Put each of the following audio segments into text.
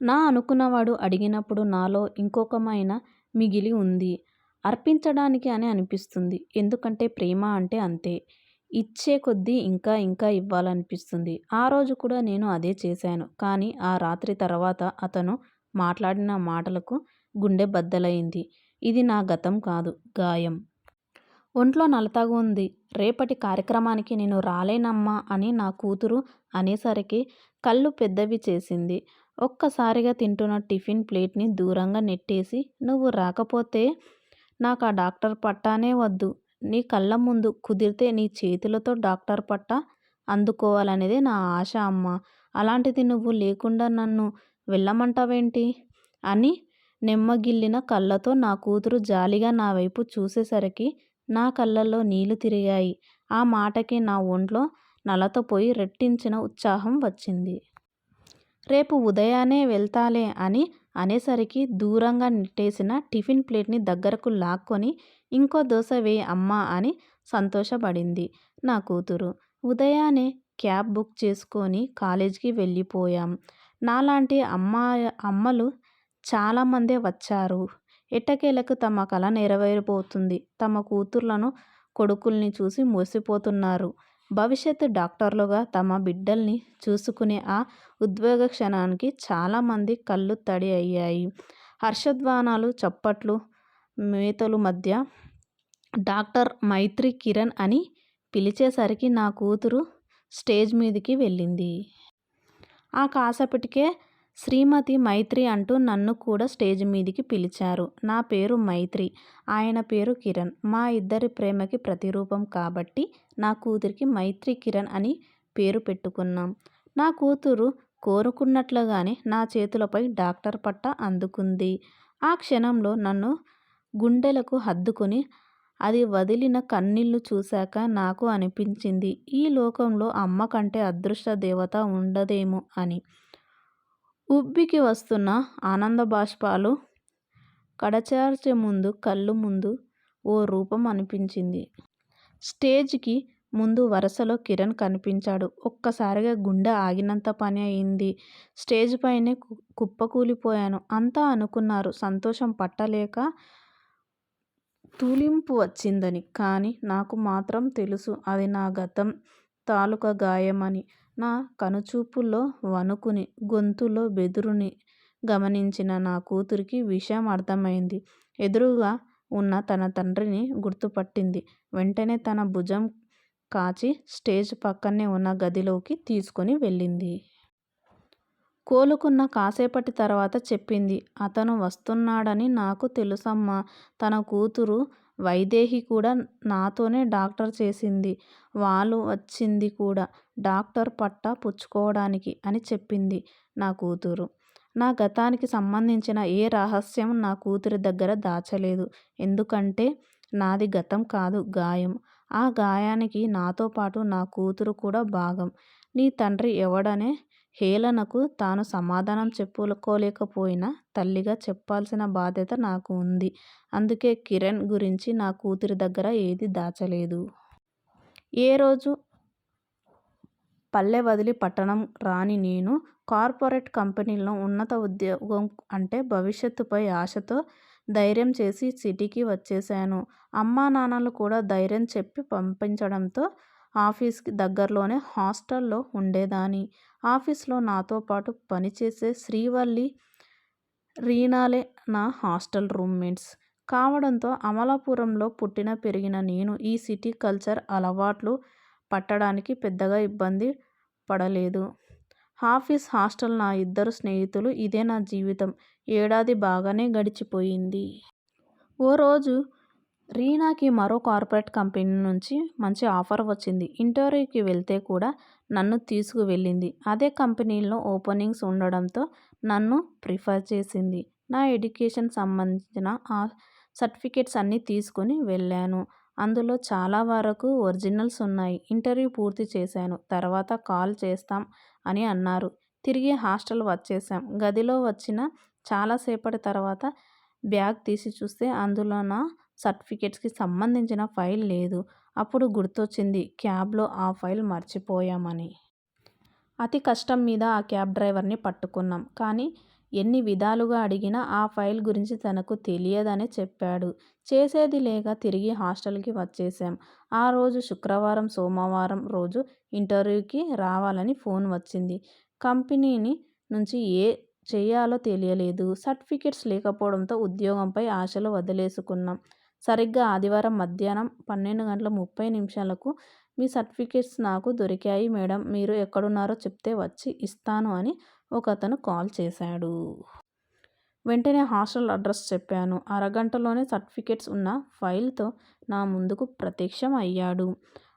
నా అనుకున్నవాడు అడిగినప్పుడు నాలో ఇంకొకమైన మిగిలి ఉంది. అర్పించడానికి అని అనిపిస్తుంది. ఎందుకంటే ప్రేమ అంటే అంతే. ఇచ్చే కొద్దీ ఇంకా ఇంకా ఇవ్వాలనిపిస్తుంది. ఆ రోజు కూడా నేను అదే చేశాను. కానీ ఆ రాత్రి తర్వాత అతను మాట్లాడిన మాటలకు గుండె బద్దలైంది. ఇది నా గతం కాదు. గాయం. ఒంట్లో నలతగా ఉంది. రేపటి కార్యక్రమానికి నేను రాలేనమ్మా అని నా కూతురు అనేసరికి కళ్ళు పెద్దవి చేసింది. ఒక్కసారిగా తింటున్న టిఫిన్ ప్లేట్ని దూరంగా నెట్టేసి నువ్వు రాకపోతే నాకు ఆ డాక్టర్ పట్టానే వద్దు. నీ కళ్ళ ముందు కుదిరితే నీ చేతులతో డాక్టర్ పట్ట అందుకోవాలనేదే నా ఆశ అమ్మ అలాంటిది నువ్వు లేకుండా నన్ను వెళ్ళమంటావేంటి? అని నెమ్మగిల్లిన కళ్ళతో నా కూతురు జాలిగా నా వైపు చూసేసరికి నా కళ్ళల్లో నీళ్ళు తిరిగాయి. ఆ మాటకి నా ఒంట్లో నలతపోయి రెట్టించిన ఉత్సాహం వచ్చింది. రేపు ఉదయాన్నే వెళ్తాలే అని అనేసరికి దూరంగా నెట్టేసిన టిఫిన్ ప్లేట్ని దగ్గరకు లాక్కొని ఇంకో దోశ వేయి అమ్మా అని సంతోషపడింది నా కూతురు. ఉదయాన్నే క్యాబ్ బుక్ చేసుకొని కాలేజీకి వెళ్ళిపోయాం. నాలాంటి అమ్మలు చాలామందే వచ్చారు. ఎట్టకేలకు తమ కళ నెరవేరిపోతుంది తమ కూతుర్లను కొడుకుల్ని చూసి మోసిపోతున్నారు భవిష్యత్తు డాక్టర్లుగా తమ బిడ్డల్ని చూసుకునే ఆ ఉద్వేగ క్షణానికి చాలామంది కళ్ళు తడి అయ్యాయి. హర్షధ్వానాలు, చప్పట్లు, మేతలు మధ్య డాక్టర్ మైత్రి కిరణ్ అని పిలిచేసరికి నా కూతురు స్టేజ్ మీదికి వెళ్ళింది. ఆ కాసేపటికే శ్రీమతి మైత్రి అంటూ నన్ను కూడా స్టేజ్ మీదికి పిలిచారు. నా పేరు మైత్రి. ఆయన పేరు కిరణ్. మా ఇద్దరి ప్రేమకి ప్రతిరూపం కాబట్టి నా కూతురికి మైత్రి కిరణ్ అని పేరు పెట్టుకున్నాం. నా కూతురు కోరుకున్నట్లుగానే నా చేతులపై డాక్టర్ పట్ట అందుకుంది. ఆ క్షణంలో నన్ను గుండెలకు హద్దుకొని అది వదిలిన కన్నీళ్ళు చూశాక నాకు అనిపించింది ఈ లోకంలో అమ్మ కంటే అదృష్ట దేవత ఉండదేమో అని. ఉబ్బికి వస్తున్న ఆనంద బాష్పాలు కడచార్చే ముందు కళ్ళు ముందు ఓ రూపం అనిపించింది. స్టేజ్కి ముందు వరుసలో కిరణ్ కనిపించాడు. ఒక్కసారిగా గుండె ఆగినంత పని అయింది. స్టేజ్ పైనే కుప్పకూలిపోయాను. అంతా అనుకున్నారు సంతోషం పట్టలేక తూలింపు వచ్చిందని. కానీ నాకు మాత్రం తెలుసు అది నా గతం తాలూకా గాయం అని. నా కనుచూపుల్లో వణుకుని, గొంతులో బెదురుని గమనించిన నా కూతురికి విషయం అర్థమైంది. ఎదురుగా ఉన్న తన తండ్రిని గుర్తుపట్టింది. వెంటనే తన భుజం కాచి స్టేజ్ పక్కనే ఉన్న గదిలోకి తీసుకొని వెళ్ళింది. కోలుకున్న కాసేపటి తర్వాత చెప్పింది. అతను వస్తున్నాడని నాకు తెలుసమ్మా! తన కూతురు వైదేహి కూడా నాతోనే డాక్టర్ చేసింది. వాళ్ళు వచ్చింది కూడా డాక్టర్ పట్టా పుచ్చుకోవడానికి అని చెప్పింది నా కూతురు. నా గతానికి సంబంధించిన ఏ రహస్యం నా కూతురి దగ్గర దాచలేదు. ఎందుకంటే నాది గతం కాదు గాయం. ఆ గాయానికి నాతో పాటు నా కూతురు కూడా భాగం. నీ తండ్రి ఎవడనే హేళనకు తాను సమాధానం చెప్పుకోలేకపోయినా తల్లిగా చెప్పాల్సిన బాధ్యత నాకు ఉంది. అందుకే కిరణ్ గురించి నా కూతురి దగ్గర ఏదీ దాచలేదు. ఏ రోజూ పల్లె వదిలి పట్టణం రాని నేను కార్పొరేట్ కంపెనీలో ఉన్నత ఉద్యోగం అంటే భవిష్యత్తుపై ఆశతో ధైర్యం చేసి సిటీకి వచ్చేశాను. అమ్మానాన్నలు కూడా ధైర్యం చెప్పి పంపించడంతో ఆఫీస్కి దగ్గరలోనే హాస్టల్లో ఉండేదాన్ని. ఆఫీస్లో నాతో పాటు పనిచేసే శ్రీవల్లి, రీనాలే నా హాస్టల్ రూమ్మేట్స్ కావడంతో అమలాపురంలో పుట్టిన పెరిగిన నేను ఈ సిటీ కల్చర్ అలవాట్లు పట్టడానికి పెద్దగా ఇబ్బంది పడలేదు. ఆఫీస్, హాస్టల్ నా ఇద్దరు స్నేహితులు ఇదే నా జీవితం. ఏడాది బాగానే గడిచిపోయింది. ఓ రోజు రీనాకి మరో కార్పొరేట్ కంపెనీ నుంచి మంచి ఆఫర్ వచ్చింది. ఇంటర్వ్యూకి వెళ్తే కూడా నన్ను తీసుకువెళ్ళింది అదే కంపెనీలో ఓపెనింగ్స్ ఉండడంతో నన్ను ప్రిఫర్ చేసింది. నా ఎడ్యుకేషన్ సంబంధించిన ఆ సర్టిఫికేట్స్ అన్నీ తీసుకొని వెళ్ళాను. అందులో చాలా వరకు ఒరిజినల్స్ ఉన్నాయి. ఇంటర్వ్యూ పూర్తి చేశాను. తర్వాత కాల్ చేస్తాం అని అన్నారు. తిరిగి హాస్టల్ వచ్చేసాం గదిలో వచ్చిన చాలాసేపటి తర్వాత బ్యాగ్ తీసి చూస్తే అందులో నా సర్టిఫికేట్స్కి సంబంధించిన ఫైల్ లేదు. అప్పుడు గుర్తొచ్చింది క్యాబ్లో ఆ ఫైల్ మర్చిపోయామని. అతి కష్టం మీద ఆ క్యాబ్ డ్రైవర్ని పట్టుకున్నాం. కానీ ఎన్ని విధాలుగా అడిగినా ఆ ఫైల్ గురించి తనకు తెలియదనే చెప్పాడు. చేసేది లేక తిరిగి హాస్టల్కి వచ్చేసాం ఆ రోజు శుక్రవారం, సోమవారం రోజు ఇంటర్వ్యూకి రావాలని ఫోన్ వచ్చింది. కంపెనీ నుంచి ఏ చేయాలో తెలియలేదు. సర్టిఫికెట్స్ లేకపోవడంతో ఉద్యోగంపై ఆశలు వదిలేసుకున్నాం. సరిగ్గా ఆదివారం మధ్యాహ్నం పన్నెండు గంటల ముప్పై నిమిషాలకు మీ సర్టిఫికేట్స్ నాకు దొరికాయి మేడం. మీరు ఎక్కడున్నారో చెప్తే వచ్చి ఇస్తాను అని ఒకతను కాల్ చేశాడు. వెంటనే హాస్టల్ అడ్రస్ చెప్పాను. అరగంటలోనే సర్టిఫికేట్స్ ఉన్న ఫైల్తో నా ముందుకు ప్రత్యక్షం అయ్యాడు.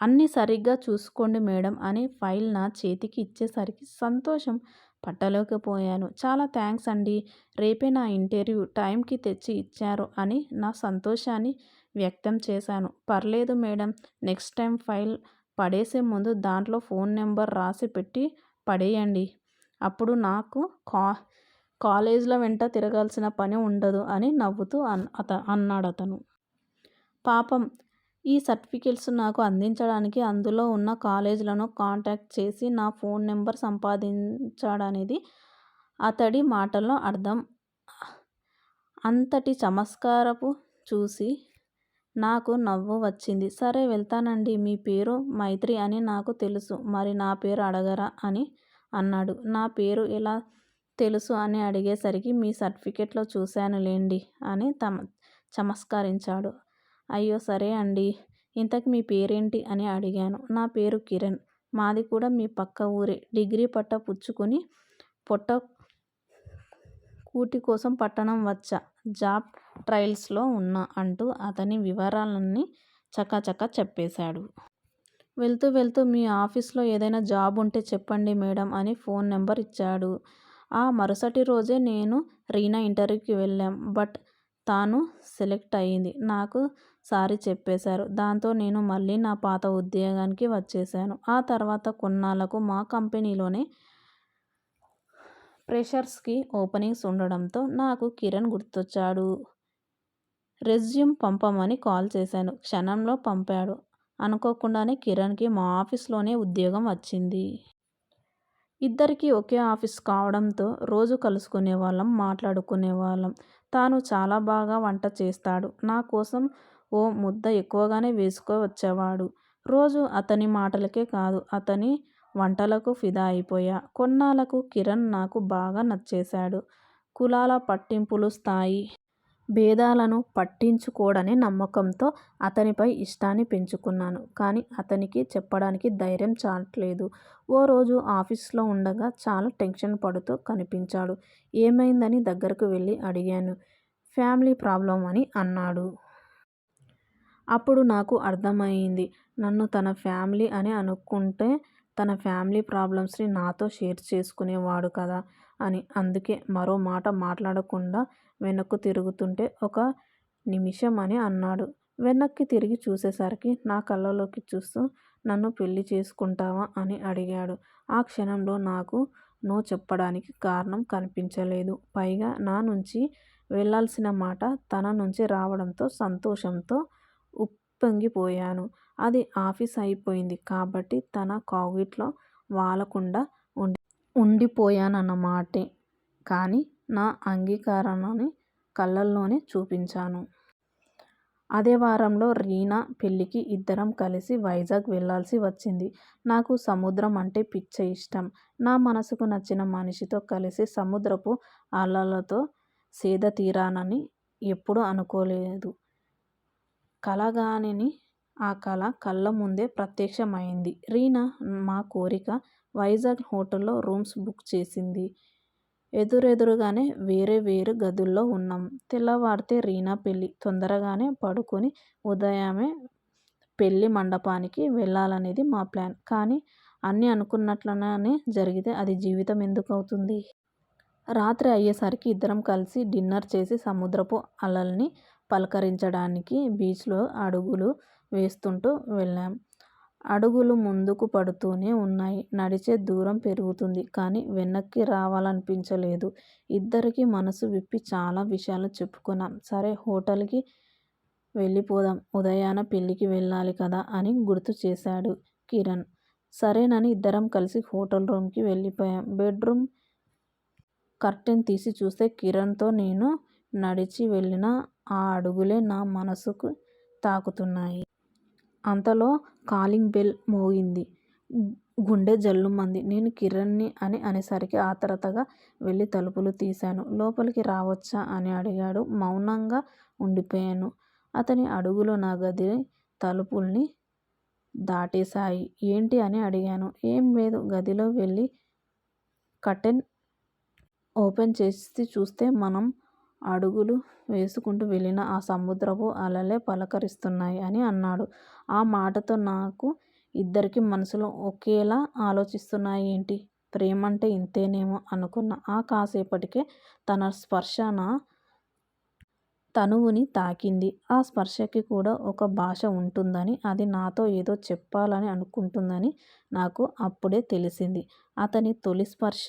అన్నీ సరిగ్గా చూసుకోండి మేడం అని ఫైల్ నా చేతికి ఇచ్చేసరికి సంతోషం పట్టలేకపోయాను. చాలా థ్యాంక్స్ అండి రేపే నా ఇంటర్వ్యూ టైంకి తెచ్చి ఇచ్చారు అని నా సంతోషాన్ని వ్యక్తం చేశాను. పర్లేదు మేడం. నెక్స్ట్ టైం ఫైల్ పడేసే ముందు దాంట్లో ఫోన్ నెంబర్ రాసి పెట్టి పడేయండి. అప్పుడు నాకు కా కాలేజీలో వెంట తిరగాల్సిన పని ఉండదు అని నవ్వుతూ అన్ అత అన్నాడు అతను పాపం ఈ సర్టిఫికెట్స్ నాకు అందించడానికి అందులో ఉన్న కాలేజీలను కాంటాక్ట్ చేసి నా ఫోన్ నెంబర్ సంపాదించాడనేది అతడి మాటల్లో అర్థం. అంతటి చమస్కారపు చూసి నాకు నవ్వు వచ్చింది. సరే వెళ్తానండి మీ పేరు మైత్రి అని నాకు తెలుసు. మరి నా పేరు అడగరా అని అన్నాడు. నా పేరు ఎలా తెలుసు అని అడిగేసరికి మీ సర్టిఫికెట్లో చూశానులెండి అని తమ చమస్కరించాడు అయ్యో సరే అండి ఇంతకు మీ పేరేంటి అని అడిగాను. నా పేరు కిరణ్. మాది కూడా మీ పక్క ఊరే. డిగ్రీ పట్ట పుచ్చుకుని పొట్ట కూటి కోసం పట్టణం వచ్చా. జాబ్ ట్రయల్స్లో ఉన్నా అంటూ అతని వివరాలన్నీ చకాచకా చెప్పేశాడు. వెళ్తూ వెళ్తూ మీ ఆఫీస్లో ఏదైనా జాబ్ ఉంటే చెప్పండి మేడం అని ఫోన్ నెంబర్ ఇచ్చాడు. ఆ మరుసటి రోజే నేను రీనా ఇంటర్వ్యూకి వెళ్ళాం. బట్ తాను సెలెక్ట్ అయింది. నాకు సారీ చెప్పేశారు. దాంతో నేను మళ్ళీ నా పాత ఉద్యోగానికి వచ్చేశాను. ఆ తర్వాత కొన్నాళ్ళకు మా కంపెనీలోనే ప్రెషర్స్కి ఓపెనింగ్స్ ఉండడంతో నాకు కిరణ్ గుర్తొచ్చాడు. రెజ్యూమ్ పంపమని కాల్ చేశాను. క్షణంలో పంపాడు. అనుకోకుండానే కిరణ్కి మా ఆఫీస్లోనే ఉద్యోగం వచ్చింది. ఇద్దరికీ ఒకే ఆఫీస్ కావడంతో రోజు కలుసుకునే వాళ్ళం మాట్లాడుకునే వాళ్ళం తాను చాలా బాగా వంట చేస్తాడు. నా కోసం ఓ ముద్ద ఎక్కువగానే వేసుకోవచ్చేవాడు వచ్చేవాడు. అతని మాటలకే కాదు అతని వంటలకు ఫిదా అయిపోయా. కొన్నాళ్ళకు కిరణ్ నాకు బాగా నచ్చేశాడు. కులాల పట్టింపులు, స్థాయి భేదాలను పట్టించుకోడనే నమ్మకంతో అతనిపై ఇష్టాన్ని పెంచుకున్నాను. కానీ అతనికి చెప్పడానికి ధైర్యం చాలట్లేదు. ఓ రోజు ఆఫీస్లో ఉండగా చాలా టెన్షన్ పడుతూ కనిపించాడు. ఏమైందని దగ్గరకు వెళ్ళి అడిగాను. ఫ్యామిలీ ప్రాబ్లం అని అన్నాడు. అప్పుడు నాకు అర్థమైంది నన్ను తన ఫ్యామిలీ అని అనుకుంటే తన ఫ్యామిలీ ప్రాబ్లమ్స్ని నాతో షేర్ చేసుకునేవాడు కదా అని. అందుకే మరో మాట మాట్లాడకుండా వెనక్కు తిరుగుతుంటే ఒక నిమిషం అని అన్నాడు. వెనక్కి తిరిగి చూసేసరికి నా కళ్ళలోకి చూస్తూ నన్ను పెళ్ళి చేసుకుంటావా అని అడిగాడు. ఆ క్షణంలో నాకు నో చెప్పడానికి కారణం కనిపించలేదు. పైగా నా నుంచి వెళ్ళాల్సిన మాట తన నుంచి రావడంతో సంతోషంతో ఉప్పొంగిపోయాను. అది ఆఫీస్ అయిపోయింది కాబట్టి తన కాగిట్లో వాలకుండా ఉండిపోయానన్నమాటే కానీ నా అంగీకారాన్ని కళ్ళల్లోనే చూపించాను. అదే వారంలో రీనా పెళ్ళికి ఇద్దరం కలిసి వైజాగ్ వెళ్ళాల్సి వచ్చింది. నాకు సముద్రం అంటే పిచ్చ ఇష్టం. నా మనసుకు నచ్చిన మనిషితో కలిసి సముద్రపు అలలతో సేద తీరానని ఎప్పుడూ అనుకోలేదు. కలగానని ఆ కల కళ్ళ ముందే ప్రత్యక్షం అయింది. రీనా మా కోరిక వైజాగ్ హోటల్లో రూమ్స్ బుక్ చేసింది. ఎదురెదురుగానే వేరే వేరు గదుల్లో ఉన్నాం. తెల్లవారితే రీనా పెళ్ళి. తొందరగానే పడుకుని ఉదయమే పెళ్ళి మండపానికి వెళ్ళాలనేది మా ప్లాన్. కానీ అన్నీ అనుకున్నట్లుగానే జరిగితే అది జీవితం ఎందుకవుతుంది? రాత్రి అయ్యేసరికి ఇద్దరం కలిసి డిన్నర్ చేసి సముద్రపు అలల్ని పలకరించడానికి బీచ్లో అడుగులు వేస్తుంటూ వెళ్ళాం. అడుగులు ముందుకు పడుతూనే ఉన్నాయి. నడిచే దూరం పెరుగుతుంది కానీ వెనక్కి రావాలనిపించలేదు. ఇద్దరికీ మనసు విప్పి చాలా విషయాలు చెప్పుకున్నాం. సరే హోటల్కి వెళ్ళిపోదాం. ఉదయాన పెళ్ళికి వెళ్ళాలి కదా అని గుర్తు చేశాడు కిరణ్. సరేనని ఇద్దరం కలిసి హోటల్ రూమ్కి వెళ్ళిపోయాం. బెడ్రూమ్ కర్టెన్ తీసి చూస్తే కిరణ్తో నేను నడిచి వెళ్ళిన ఆ అడుగులే నా మనసుకు తాకుతున్నాయి. అంతలో కాలింగ్ బెల్ మోగింది. గుండె జల్లుమంది. నేను కిరణ్ని అని అనేసరికి ఆత్రుతగా వెళ్ళి తలుపులు తీశాను. లోపలికి రావచ్చా? అని అడిగాడు. మౌనంగా ఉండిపోయాను. అతని అడుగులు నా గది తలుపుల్ని దాటేశాయి. ఏంటి? అని అడిగాను. ఏం లేదు గదిలో వెళ్ళి కర్టెన్ ఓపెన్ చేసి చూస్తే మనం అడుగులు వేసుకుంటూ వెళ్ళిన ఆ సముద్రపు అలలే పలకరిస్తున్నాయి అని అన్నాడు. ఆ మాటతో నాకు ఇద్దరికి మనసులో ఒకేలా ఆలోచిస్తున్నాయి ఏంటి ప్రేమంటే ఇంతేనేమో అనుకున్న ఆ కాసేపటికే తన స్పర్శ నా తనువుని తాకింది. ఆ స్పర్శకి కూడా ఒక భాష ఉంటుందని, అది నాతో ఏదో చెప్పాలని అనుకుంటుందని నాకు అప్పుడే తెలిసింది. అతని తొలి స్పర్శ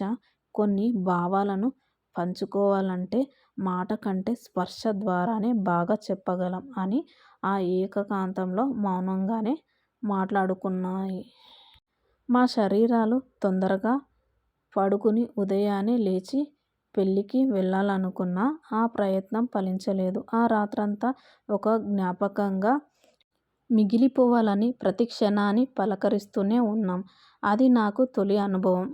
కొన్ని భావాలను పంచుకోవాలంటే మాట కంటే స్పర్శ ద్వారానే బాగా చెప్పగలం అని ఆ ఏకకాంతంలో మౌనంగానే మాట్లాడుకున్నాయి. మా శరీరాలు తొందరగా పడుకుని ఉదయాన్నే లేచి పెళ్ళికి వెళ్ళాలనుకున్నా ఆ ప్రయత్నం ఫలించలేదు. ఆ రాత్రంతా ఒక జ్ఞాపకంగా మిగిలిపోవాలని ప్రతి క్షణాన్ని పలకరిస్తూనే ఉన్నాం. అది నాకు తొలి అనుభవం.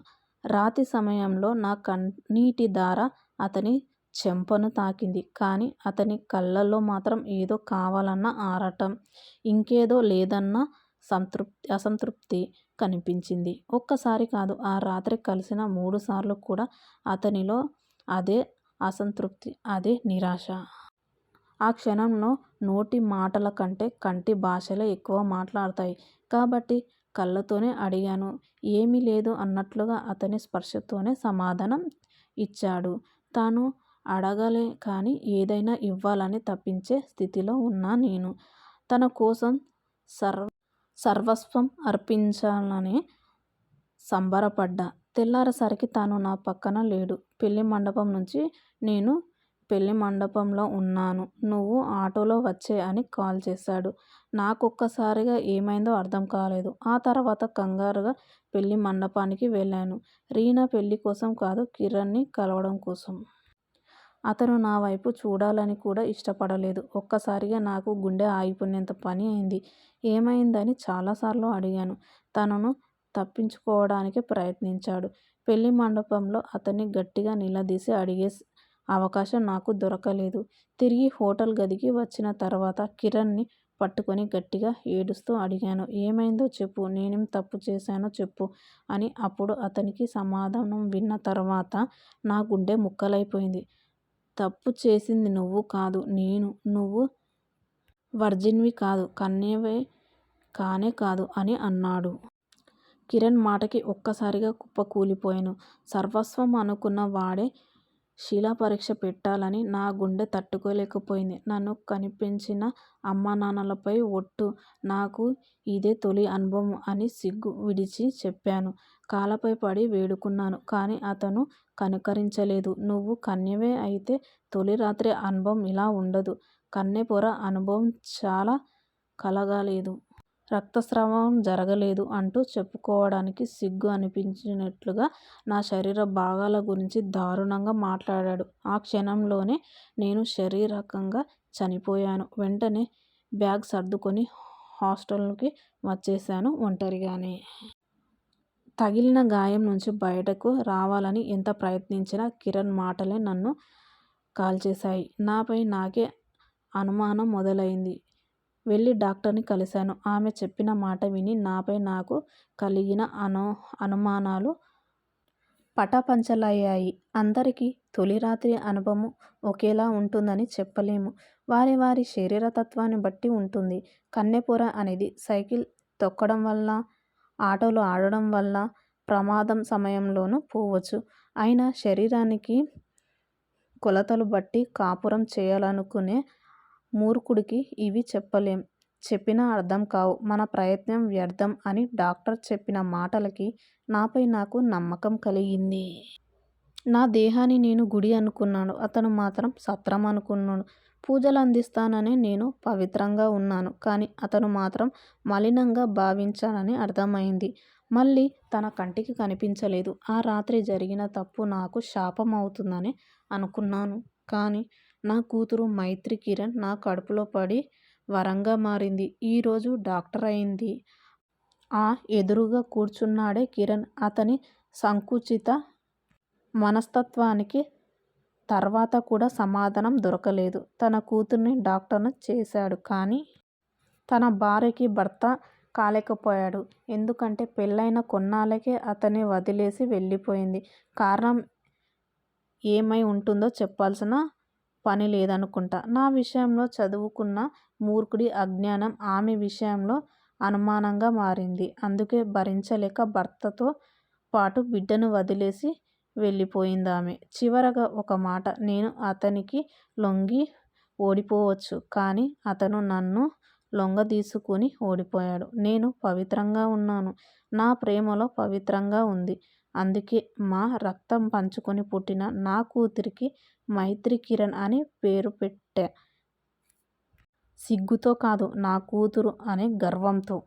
రాత్రి సమయంలో నా కన్నీటిధార అతని చెంపను తాకింది. కానీ అతని కళ్ళల్లో మాత్రం ఏదో కావాలన్న ఆరాటం, ఇంకేదో లేదన్న సంతృప్తి అసంతృప్తి కనిపించింది. ఒక్కసారి కాదు, ఆ రాత్రి కలిసిన మూడుసార్లు కూడా అతనిలో అదే అసంతృప్తి, అదే నిరాశ. ఆ క్షణంలో నోటి మాటల కంటే కంటి భాషలే ఎక్కువ మాట్లాడతాయి కాబట్టి కళ్ళతోనే అడిగాను. ఏమీ లేదు అన్నట్లుగా అతని స్పర్శతోనే సమాధానం ఇచ్చాడు. తాను అడగలే కానీ ఏదైనా ఇవ్వాలని తపించే స్థితిలో ఉన్నా నేను. తన కోసం సర్వ సర్వస్వం అర్పించాలని సంబరపడ్డా. తెల్లారేసరికి తను నా పక్కన లేడు. పెళ్ళి మండపం నుంచి నేను పెళ్ళి మండపంలో ఉన్నాను. నువ్వు ఆటోలో వచ్చే అని కాల్ చేశాడు. నాకొక్కసారిగా ఏమైందో అర్థం కాలేదు. ఆ తర్వాత కంగారుగా పెళ్ళి మండపానికి వెళ్ళాను. రీనా పెళ్ళి కోసం కాదు కిరణ్ని కలవడం కోసం. అతను నా వైపు చూడాలని కూడా ఇష్టపడలేదు. ఒక్కసారిగా నాకు గుండె ఆగిపోయినంత పని అయింది. ఏమైందని చాలాసార్లు అడిగాను. తనను తప్పించుకోవడానికి ప్రయత్నించాడు. పెళ్ళి మండపంలో అతన్ని గట్టిగా నిలదీసి అడిగే అవకాశం నాకు దొరకలేదు. తిరిగి హోటల్ గదికి వచ్చిన తర్వాత కిరణ్ని పట్టుకొని గట్టిగా ఏడుస్తూ అడిగాను. ఏమైందో చెప్పు. నేనేం తప్పు చేశానో చెప్పు అని అప్పుడు అతనికి సమాధానం విన్న తర్వాత నా గుండె ముక్కలైపోయింది. తప్పు చేసింది నువ్వు కాదు నేను. నువ్వు వర్జిన్వి కాదు. కన్యవే కానే కాదు అని అన్నాడు. కిరణ్ మాటకి ఒక్కసారిగా కుప్పకూలిపోయాను. సర్వస్వం అనుకున్న వాడే శిలాపరీక్ష పెట్టాలని నా గుండె తట్టుకోలేకపోయింది. నన్ను కనిపెంచిన అమ్మానాన్నలపై ఒట్టు. నాకు ఇదే తొలి అనుభవం అని సిగ్గు విడిచి చెప్పాను. కాళ్ళపై పడి వేడుకున్నాను. కానీ అతను కనికరించలేదు. నువ్వు కన్యవే అయితే తొలి రాత్రి అనుభవం ఇలా ఉండదు. కన్నెపొర అనుభవం చాలా కలగలేదు. రక్తస్రావం జరగలేదు అంటూ చెప్పుకోవడానికి సిగ్గు అనిపించినట్లుగా నా శరీర భాగాల గురించి దారుణంగా మాట్లాడాడు. ఆ క్షణంలోనే నేను శారీరకంగా చనిపోయాను. వెంటనే బ్యాగ్ సర్దుకొని హాస్టల్కి వచ్చేసాను ఒంటరిగానే. తగిలిన గాయం నుంచి బయటకు రావాలని ఎంత ప్రయత్నించినా కిరణ్ మాటలే నన్ను కాల్చేశాయి. నాపై నాకే అనుమానం మొదలైంది వెళ్ళి డాక్టర్ని కలిశాను. ఆమె చెప్పిన మాట విని నాపై నాకు కలిగిన అను అనుమానాలు పటాపంచలయ్యాయి. అందరికీ తొలి రాత్రి అనుభవం ఒకేలా ఉంటుందని చెప్పలేము. వారి వారి శరీరతత్వాన్ని బట్టి ఉంటుంది. కన్నెపొర అనేది సైకిల్ తొక్కడం వల్ల, ఆటలు ఆడడం వల్ల, ప్రమాదం సమయంలోనూ పోవచ్చు. అయినా శరీరానికి కొలతలు బట్టి కాపురం చేయాలనుకునే మూర్ఖుడికి ఇవి చెప్పలేం. చెప్పినా అర్థం కావు మన ప్రయత్నం వ్యర్థం అని డాక్టర్ చెప్పిన మాటలకి నాపై నాకు నమ్మకం కలిగింది. నా దేహాన్ని నేను గుడి అనుకున్నాను. అతను మాత్రం సత్రం అనుకున్నాడు. పూజలు అందిస్తానని నేను పవిత్రంగా ఉన్నాను. కానీ అతను మాత్రం మలినంగా భావించానని అర్థమైంది. మళ్ళీ తన కంటికి కనిపించలేదు. ఆ రాత్రి జరిగిన తప్పు నాకు శాపం అవుతుందని అనుకున్నాను. కానీ నా కూతురు మైత్రి కిరణ్ నా కడుపులో పడి వరంగా మారింది. ఈరోజు డాక్టర్ అయింది. ఆ ఎదురుగా కూర్చున్నాడే కిరణ్. అతని సంకుచిత మనస్తత్వానికి తర్వాత కూడా సమాధానం దొరకలేదు. తన కూతుర్ని డాక్టర్ను చేశాడు కానీ తన భార్యకి భర్త కాలేకపోయాడు. ఎందుకంటే పెళ్ళైన కొన్నాళ్ళకే అతన్ని వదిలేసి వెళ్ళిపోయింది. కారణం ఏమై ఉంటుందో చెప్పాల్సిన పని లేదనుకుంటా. నా విషయంలో చదువుకున్న మూర్ఖుడి అజ్ఞానం ఆమె విషయంలో అనుమానంగా మారింది. అందుకే భరించలేక భర్తతో పాటు బిడ్డను వదిలేసి వెళ్ళిపోయిందామె. చివరగా ఒక మాట నేను అతనికి లొంగి ఓడిపోవచ్చు కానీ అతను నన్ను లొంగదీసుకుని ఓడిపోయాడు. నేను పవిత్రంగా ఉన్నాను. నా ప్రేమలో పవిత్రంగా ఉంది. అందుకే మా రక్తం పంచుకొని పుట్టిన నా కూతురికి మైత్రి కిరణ్ అని పేరు పెట్టా. సిగ్గుతో కాదు నా కూతురు అనే గర్వంతో.